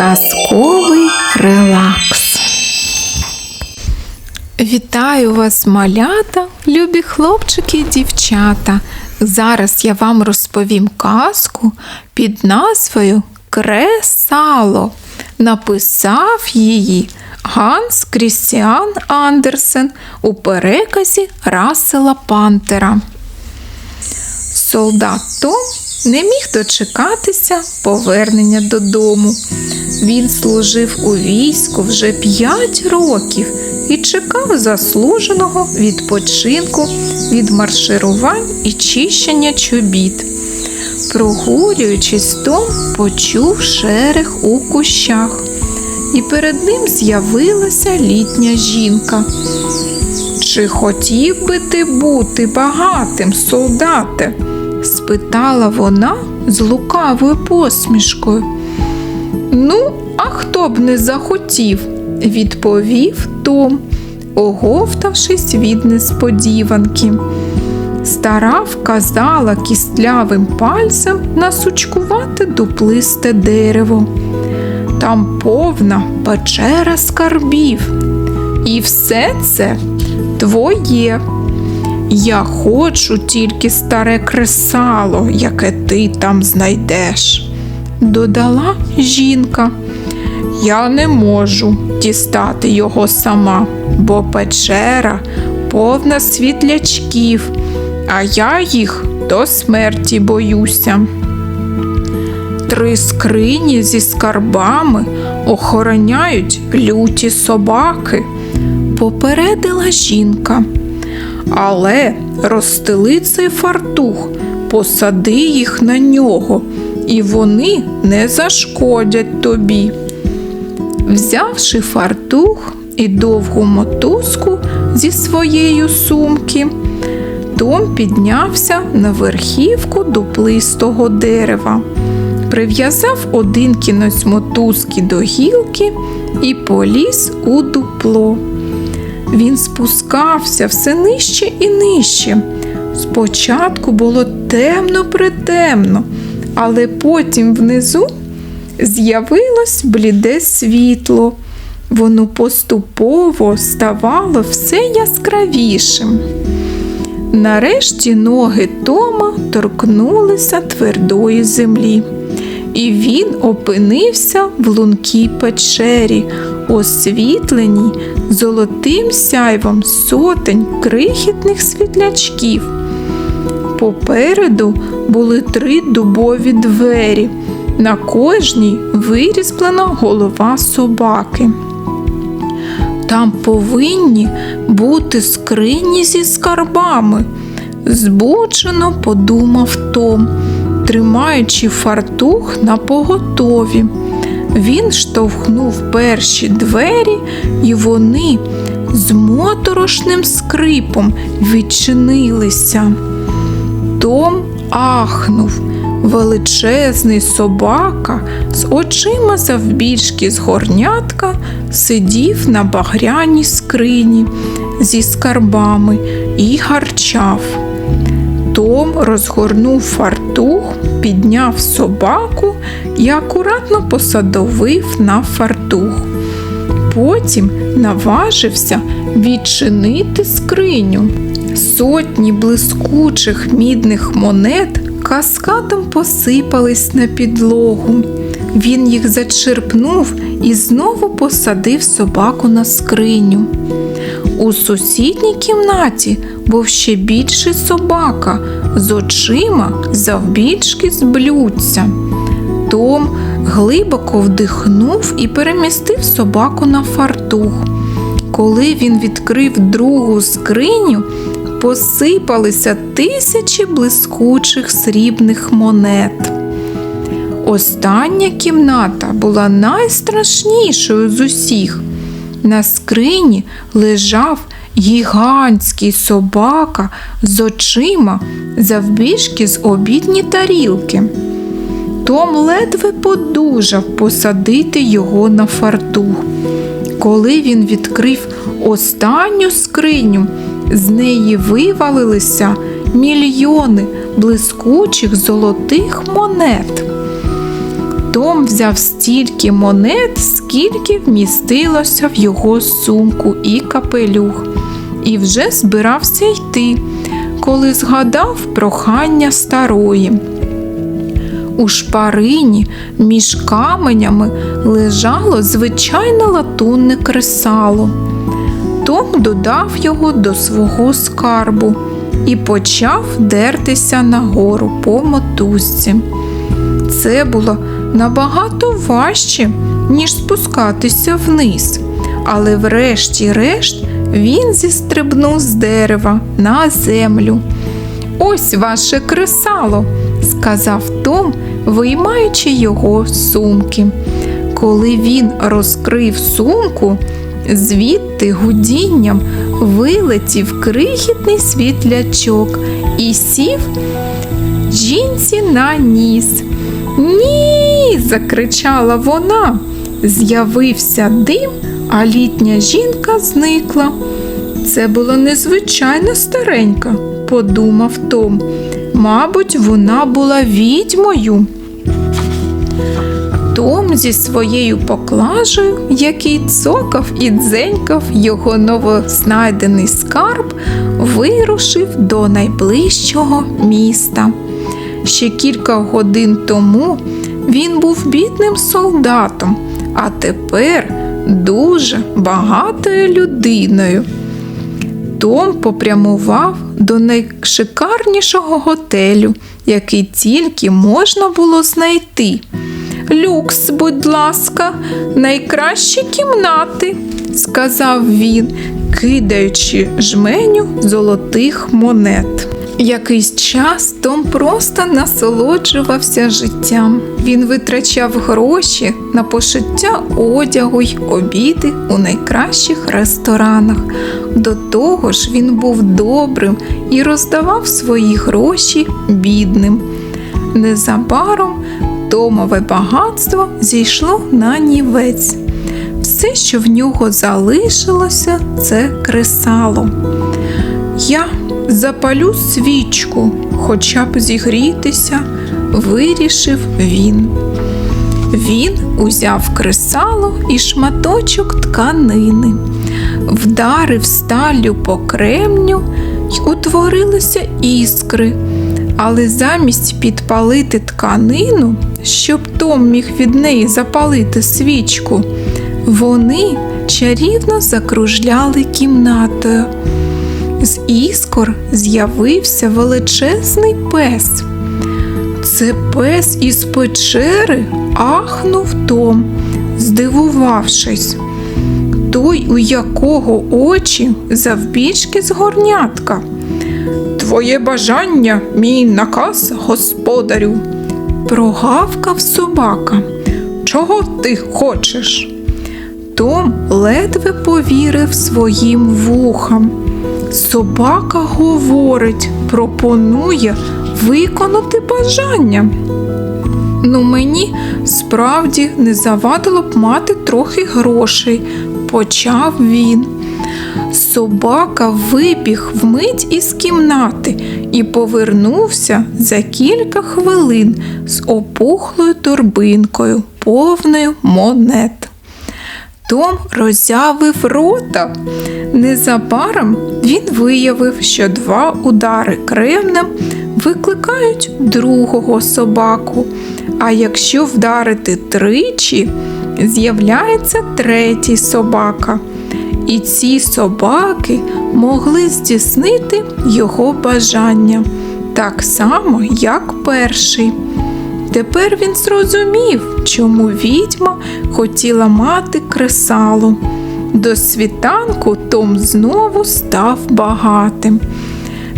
Казковий релакс. Вітаю вас, малята, любі хлопчики і дівчата. Зараз я вам розповім казку під назвою Кресало. Написав її Ганс Крістіан Андерсен у переказі Расела Пантера. Солдат Том не міг дочекатися повернення додому. Він служив у війську вже п'ять років і чекав заслуженого відпочинку від марширувань і чищення чобіт. Прогулюючись, Том почув шерех у кущах, і перед ним з'явилася літня жінка. Чи хотів би ти бути багатим, солдате? спитала вона з лукавою посмішкою. Ну, а хто б не захотів, відповів Том, оговтавшись від несподіванки. Стара вказала кістлявим пальцем на сучкувате дуплисте дерево. Там повна печера скарбів. І все це твоє. Я хочу тільки старе кресало, яке ти там знайдеш, додала жінка. Я не можу дістати його сама, бо печера повна світлячків, а я їх до смерті боюся. Три скрині зі скарбами охороняють люті собаки, попередила жінка. Але розстели цей фартух, посади їх на нього, і вони не зашкодять тобі. Взявши фартух і довгу мотузку зі своєї сумки, Том піднявся на верхівку дуплистого дерева, прив'язав один кінець мотузки до гілки і поліз у дупло. Він спускався все нижче і нижче. Спочатку було темно притемно, але потім внизу з'явилось бліде світло. Воно поступово ставало все яскравішим. Нарешті ноги Тома торкнулися твердої землі, і він опинився в лункій печері, освітленій золотим сяйвом сотень крихітних світлячків. Попереду були три дубові двері, на кожній вирізблена голова собаки. Там повинні бути скрині зі скарбами, збучено подумав Том, тримаючи фартух на поготові. Він штовхнув перші двері, і вони з моторошним скрипом відчинилися. Том ахнув. Величезний собака з очима завбільшки з горнятка сидів на багряній скрині зі скарбами і гарчав. Том розгорнув фартух, підняв собаку і акуратно посадовив на фартух. Потім наважився відчинити скриню. Сотні блискучих мідних монет каскадом посипались на підлогу. Він їх зачерпнув і знову посадив собаку на скриню. У сусідній кімнаті був ще більший собака з очима завбільшки з блюдця. Том глибоко вдихнув і перемістив собаку на фартух. Коли він відкрив другу скриню, посипалися тисячі блискучих срібних монет. Остання кімната була найстрашнішою з усіх. На скрині лежав гігантський собака з очима завбільшки з обідні тарілки. Том ледве подужав посадити його на фартух. Коли він відкрив останню скриню, з неї вивалилися мільйони блискучих золотих монет. Том взяв стільки монет, скільки вмістилося в його сумку і капелюх, і вже збирався йти, коли згадав прохання старої. У шпарині між каменями лежало звичайне латунне кресало. Том додав його до свого скарбу і почав дертися нагору по мотузці. Це було набагато важче, ніж спускатися вниз, але врешті-решт він зістрибнув з дерева на землю. Ось ваше кресало, сказав Том, виймаючи його з сумки. Коли він розкрив сумку, звідти гудінням вилетів крихітний світлячок і сів жінці на ніс. Ні. закричала вона. З'явився дим, а літня жінка зникла. Це була незвичайно старенька, подумав Том. Мабуть, вона була відьмою. Том зі своєю поклажею, який цокав і дзенькав його новознайдений скарб, вирушив до найближчого міста. Ще кілька годин тому він був бідним солдатом, а тепер дуже багатою людиною. Том попрямував до найшикарнішого готелю, який тільки можна було знайти. Люкс, будь ласка, найкращі кімнати, сказав він, кидаючи жменю золотих монет. Якийсь час Том просто насолоджувався життям. Він витрачав гроші на пошиття одягу й обіди у найкращих ресторанах. До того ж, він був добрим і роздавав свої гроші бідним. Незабаром Томове багатство зійшло на нівець. Все, що в нього залишилося, це кресало. Я запалю свічку, хоча б зігрітися, вирішив він. Він узяв кресало і шматочок тканини, вдарив сталлю по кремню й утворилися іскри, але замість підпалити тканину, щоб Том міг від неї запалити свічку, вони чарівно закружляли кімнатою. З іскор з'явився величезний пес. Це пес із печери ахнув Том, здивувавшись. Той, у якого очі завбільшки з горнятка. Твоє бажання, мій наказ, господарю, прогавкав собака. Чого ти хочеш? Том ледве повірив своїм вухам. Собака говорить, пропонує виконати бажання. Ну, мені справді не завадило б мати трохи грошей, почав він. Собака вибіг вмить із кімнати і повернувся за кілька хвилин з опухлою торбинкою, повною монет. Том роззявив рота. Незабаром він виявив, що два удари кремнем викликають другого собаку. А якщо вдарити тричі, з'являється третій собака. І ці собаки могли здійснити його бажання так само, як перший. Тепер він зрозумів, чому відьма хотіла мати кресало. До світанку Том знову став багатим.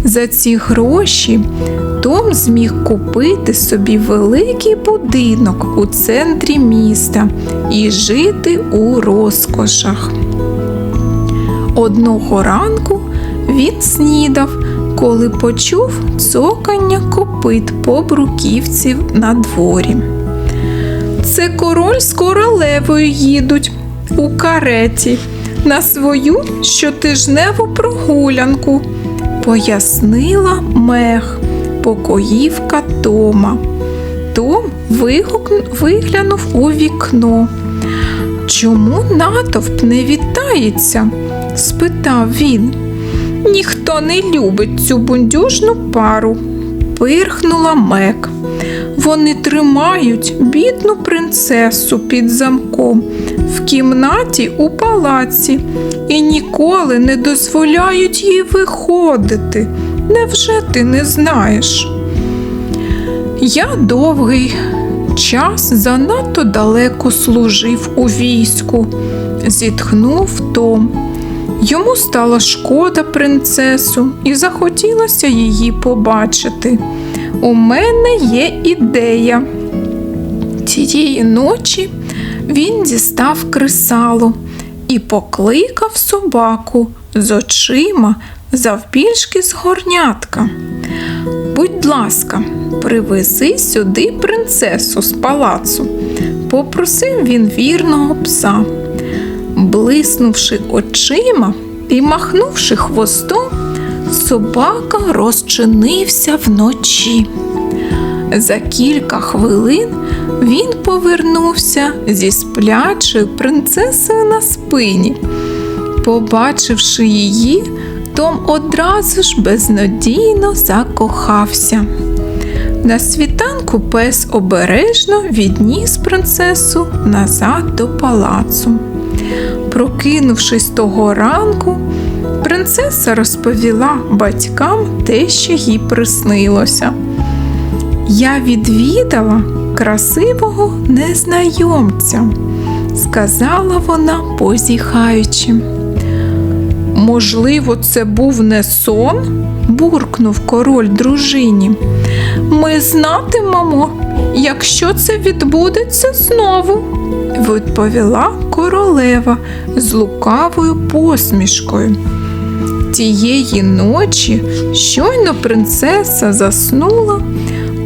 За ці гроші Том зміг купити собі великий будинок у центрі міста і жити у розкошах. Одного ранку він снідав, коли почув цокання копит по бруківці на дворі. Це король з королевою їдуть у кареті на свою щотижневу прогулянку, пояснила мех, покоївка Тома. Том виглянув у вікно. Чому натовп не вітається? Спитав він. Ніхто не любить цю бундюжну пару, пирхнула Мек. Вони тримають бідну принцесу під замком в кімнаті у палаці і ніколи не дозволяють їй виходити. Невже ти не знаєш? Я довгий час занадто далеко служив у війську, зітхнув Том. Йому стало шкода принцесу і захотілося її побачити. У мене є ідея. Тієї ночі він дістав кресало і покликав собаку з очима завбільшки з горнятка. Будь ласка, привези сюди принцесу з палацу, попросив він вірного пса. Блиснувши очима і махнувши хвостом, собака розчинився вночі. За кілька хвилин він повернувся зі сплячою принцесою на спині. Побачивши її, Том одразу ж безнадійно закохався. На світанку пес обережно відніс принцесу назад до палацу. Прокинувшись того ранку, принцеса розповіла батькам те, що їй приснилося. Я відвідала красивого незнайомця, сказала вона, позіхаючи. Можливо, це був не сон? буркнув король дружині. Ми знатимемо, якщо це відбудеться знову, відповіла королева з лукавою посмішкою. Тієї ночі щойно принцеса заснула,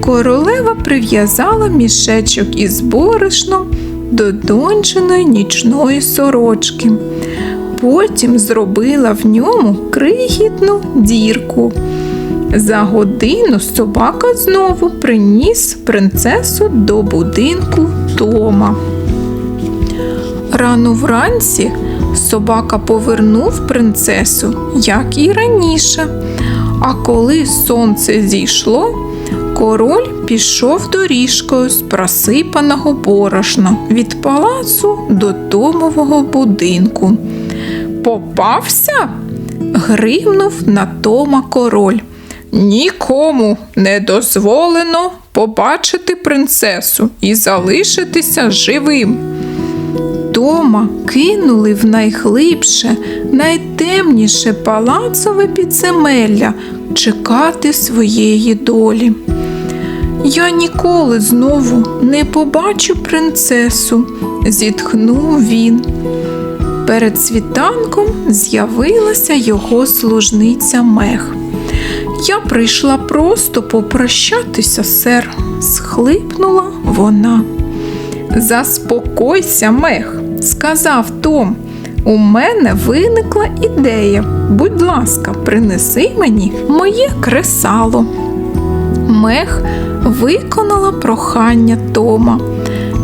королева прив'язала мішечок із борошном до дончиної нічної сорочки. Потім зробила в ньому крихітну дірку. За годину собака знову приніс принцесу до будинку Тома. Рано вранці собака повернув принцесу, як і раніше. А коли сонце зійшло, король пішов доріжкою з просипаного борошна від палацу до Томового будинку. Попався? гримнув на Тома король. Нікому не дозволено побачити принцесу і залишитися живим. Тома кинули в найглибше, найтемніше палацове підземелля чекати своєї долі. Я ніколи знову не побачу принцесу, зітхнув він. Перед світанком з'явилася його служниця Мех. Я прийшла просто попрощатися, сер, схлипнула вона. Заспокойся, Мех, сказав Том. У мене виникла ідея. Будь ласка, принеси мені моє кресало. Мех виконала прохання Тома.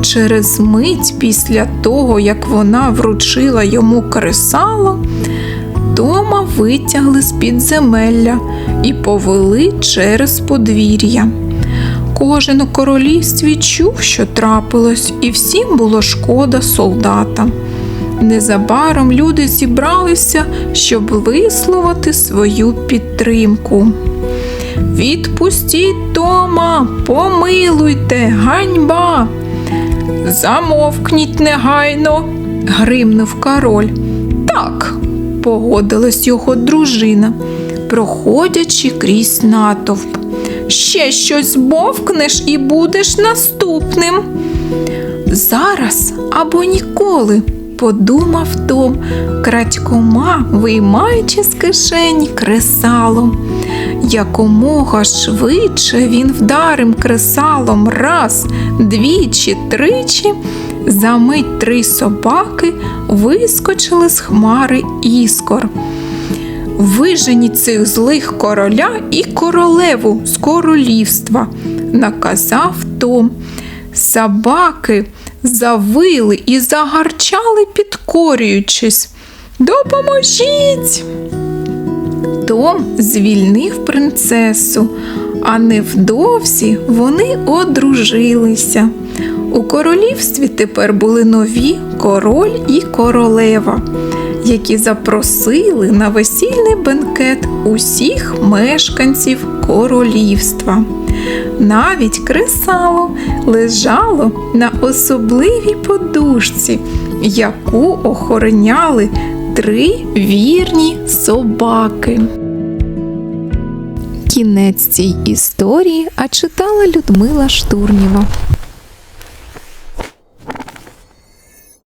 Через мить після того, як вона вручила йому кресало, Тома витягли з підземелля і повели через подвір'я. Кожен у королівстві чув, що трапилось, і всім було шкода солдата. Незабаром люди зібралися, щоб висловити свою підтримку. Відпустіть Тома, помилуйте, ганьба. Замовкніть негайно, гримнув король. Так, погодилась його дружина, проходячи крізь натовп. Ще щось бовкнеш і будеш наступним. Зараз або ніколи, подумав Том, крадькома виймаючи з кишені кресало. Якомога швидше він вдарив кресалом раз, двічі, тричі. За мить три собаки вискочили з хмари іскор. Виженіть цих злих короля і королеву з королівства, наказав дом. Собаки завили і загарчали, підкорюючись. Допоможіть! Том звільнив принцесу, а невдовзі вони одружилися. У королівстві тепер були нові король і королева, які запросили на весільний бенкет усіх мешканців королівства. Навіть кресало лежало на особливій подушці, яку охороняли три вірні собаки. Кінець цій історії, а читала Людмила Штурнєва.